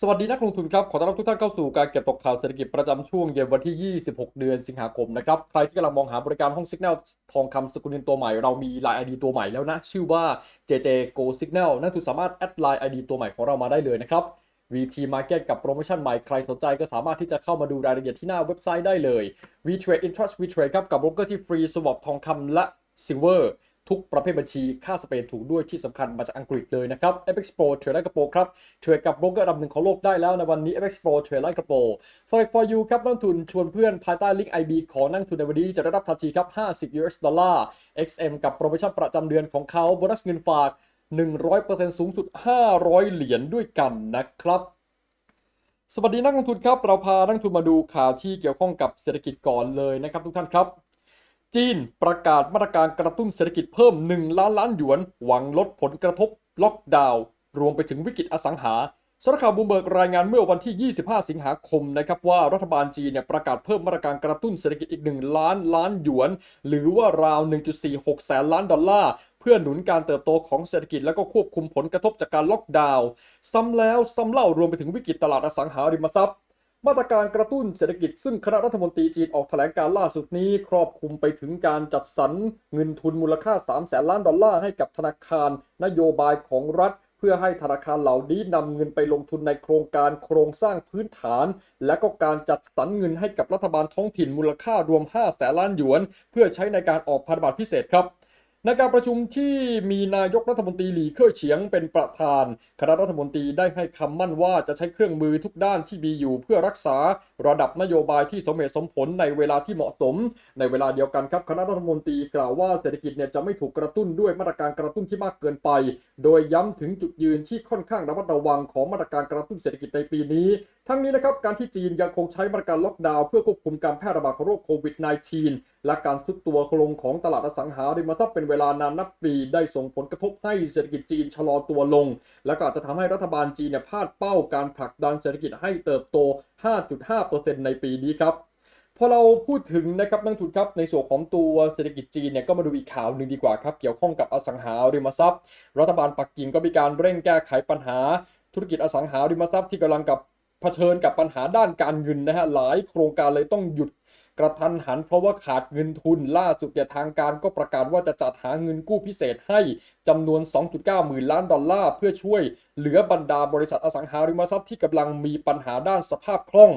สวัสดีนักลงทุนครับ ขอต้อนรับทุกท่านเข้าสู่การเก็บตกข่าวเศรษฐกิจประจำช่วงเย็นวันที่ 26 เดือนสิงหาคมนะครับ ใครที่กำลังมองหาบริการห้อง Signal ทองคำสกุลเงินตัวใหม่ เรามี Line ID ตัวใหม่แล้วนะ ชื่อว่า JJ Go Signal นั่นคือสามารถแอดไลน์ ID ตัวใหม่ของเรามาได้เลยนะครับ VT Market กับโปรโมชั่นใหม่ ใครสนใจก็สามารถที่จะเข้ามาดูรายละเอียดที่หน้าเว็บไซต์ได้เลย VTrade Intrust VTrade ครับกับโบรกเกอร์ที่ฟรีสวอปทองคำและ Silver ทุกประเภทบัญชีค่าสเปนถูกด้วยที่สำคัญมาจากอังกฤษเลยนะครับ FX Pro เทรดได้กระโปรงครับเทรดกับโบรกเกอร์อันดับหนึ่งของโลกได้แล้วในวันนี้ FX Pro เทรดไล่กระโปรง Forex for you ครับนักทุนชวนเพื่อนภายใต้ลิงก์ IB ของนักทุนในวันนี้จะได้รับทันทีครับ 50 US ดอลลาร์ XM กับโปรโมชั่นประจำเดือนของเขาโบนัสเงินฝาก 100%สูงสุด 500 เหรียญด้วยกันนะครับสวัสดีนักลงทุนครับ เราพานักลงทุนมาดูข่าวที่เกี่ยวข้องกับเศรษฐกิจก่อนเลยนะครับทุกท่านครับ จีนประกาศมาตรการกระตุ้นเศรษฐกิจเพิ่ม 1 ล้านล้านหยวน หวังลดผลกระทบล็อกดาวน์รวมไปถึงวิกฤตอสังหาสำนักข่าวบูมเบิร์กรายงานเมื่อวันที่ 25 สิงหาคมนะครับว่ารัฐบาลจีนเนี่ยประกาศเพิ่มมาตรการกระตุ้นเศรษฐกิจอีก 1 ล้านล้านหยวน หรือว่าราว 1.46 แสนล้านดอลลาร์เพื่อหนุนการเติบโตของเศรษฐกิจและก็ควบคุมผลกระทบจากการล็อกดาวน์ซ้ำแล้วซ้ำเล่ารวมไปถึงวิกฤตตลาดอสังหาริมทรัพย์ มาตรการกระตุ้นเศรษฐกิจซึ่งคณะรัฐมนตรีจีนออกแถลงการล่าสุดนี้ ครอบคลุมไปถึงการจัดสรรเงินทุนมูลค่า 3 แสนล้านดอลลาร์ให้กับธนาคาร นโยบายของรัฐ เพื่อให้ธนาคารเหล่านี้นำเงินไปลงทุนในโครงการโครงสร้างพื้นฐาน และก็การจัดสรรเงินให้กับรัฐบาลท้องถิ่นมูลค่ารวม 5 แสนล้านหยวน เพื่อใช้ในการออกพันธบัตรพิเศษครับ ในการประชุมที่มีนายกรัฐมนตรีหลีเค่อเฉียงเป็นประธาน คณะรัฐมนตรีได้ให้คำมั่นว่าจะใช้เครื่องมือทุกด้านที่มีอยู่เพื่อรักษาระดับนโยบายที่สมเหตุสมผลในเวลาที่เหมาะสม ในเวลาเดียวกันครับคณะรัฐมนตรีกล่าวว่าเศรษฐกิจเนี่ยจะไม่ถูกกระตุ้นด้วยมาตรการกระตุ้นที่มากเกินไป โดยย้ำถึงจุดยืนที่ค่อนข้างระมัดระวังของมาตรการกระตุ้นเศรษฐกิจในปีนี้ ทั้งนี้นะครับการที่จีนยังคงใช้มาตรการล็อกดาวน์เพื่อควบคุมการแพร่ระบาดของโรคโควิด -19 และการซุดตัวลงของตลาดอสังหาริมทรัพย์เป็นเวลานานนับปี ได้ส่งผลกระทบให้เศรษฐกิจจีนชะลอตัวลง และก็อาจจะทำให้รัฐบาลจีนเนี่ยพลาดเป้าการผลักดันเศรษฐกิจให้เติบโต 5.5%ในปีนี้ครับพอเราพูดถึงนะครับนักทุนครับในส่วนของตัวเศรษฐกิจจีนเนี่ยก็มาดูอีกข่าวหนึ่งดีกว่าครับ เกี่ยวข้องกับอสังหาริมทรัพย์ รัฐบาลปักกิ่งก็มีการเร่งแก้ไขปัญหาธุรกิจอสังหาริมทรัพย์ที่กำลังกับ ผชิญกับปัญหาด้านการเงินนะฮะหลายโครงการเลยต้องหยุดกระทันหันเพราะว่าขาดเงินทุนล่าสุดเนี่ยทางการก็ประกาศว่าจะจัดหาเงินกู้พิเศษให้จำนวน 2.9 หมื่นล้านดอลลาร์ เพื่อช่วยเหลือบรรดาบริษัทอสังหาริมทรัพย์ที่กำลังมีปัญหาด้านสภาพคล่อง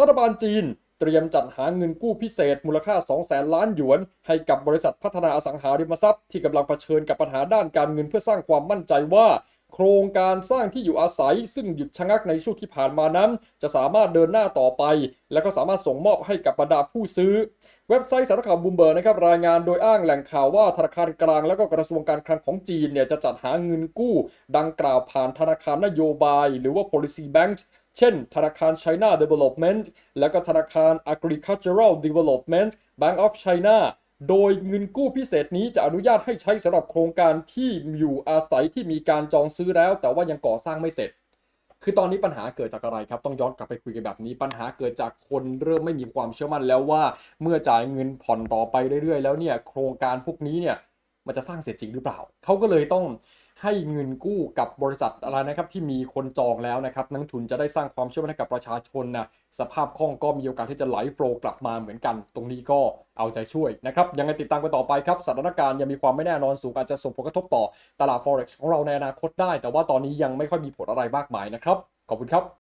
รัฐบาลจีนเตรียมจัดหาเงินกู้พิเศษมูลค่า2แสนล้านหยวน ให้กับบริษัทพัฒนาอสังหาริมทรัพย์ที่กำลังเผชิญกับปัญหาด้านการเงินเพื่อสร้างความมั่นใจว่า โครงการสร้างที่อยู่อาศัย ซึ่งหยุดชะงักในช่วงที่ผ่านมานั้น จะสามารถเดินหน้าต่อไป และก็สามารถส่งมอบให้กับบรรดาผู้ซื้อ เว็บไซต์สารข่าวบูมเบอร์นะครับรายงานโดยอ้างแหล่งข่าวว่าธนาคารกลางและก็กระทรวงการคลังของจีนเนี่ยจะจัดหาเงินกู้ ดังกล่าวผ่านธนาคารนโยบาย หรือว่า policy Bank เช่น ธนาคาร China Development และก็ธนาคาร Agricultural Development Bank of China โดยเงินกู้พิเศษนี้จะอนุญาตให้ใช้สำหรับโครงการที่อยู่อาศัยที่มีการจองซื้อแล้ว แต่ว่ายังก่อสร้างไม่เสร็จ คือตอนนี้ปัญหาเกิดจากอะไรครับต้องย้อนกลับไปคุยกันแบบนี้ ปัญหาเกิดจากคนเริ่มไม่มีความเชื่อมั่นแล้วว่า เมื่อจ่ายเงินผ่อนต่อไปเรื่อยๆ แล้วเนี่ยโครงการพวกนี้เนี่ยมันจะสร้างเสร็จจริงหรือเปล่าเขาก็เลยต้อง ให้เงินกู้กับบริษัทอะไรนะครับที่มีคนจองแล้วนะครับนักทุนจะได้สร้างความเชื่อมั่นให้กับประชาชนนะสภาพคล่องก็มีโอกาสที่จะไหลโฟล์กลับมาเหมือนกัน ตรงนี้ก็เอาใจช่วยนะครับยังไงติดตามกันต่อไปครับสถานการณ์ยังมีความไม่แน่นอนสูงอาจจะส่งผลกระทบต่อตลาด forex ของเราในอนาคตได้ แต่ว่าตอนนี้ยังไม่ค่อยมีผลอะไรมากมายนะครับขอบคุณครับ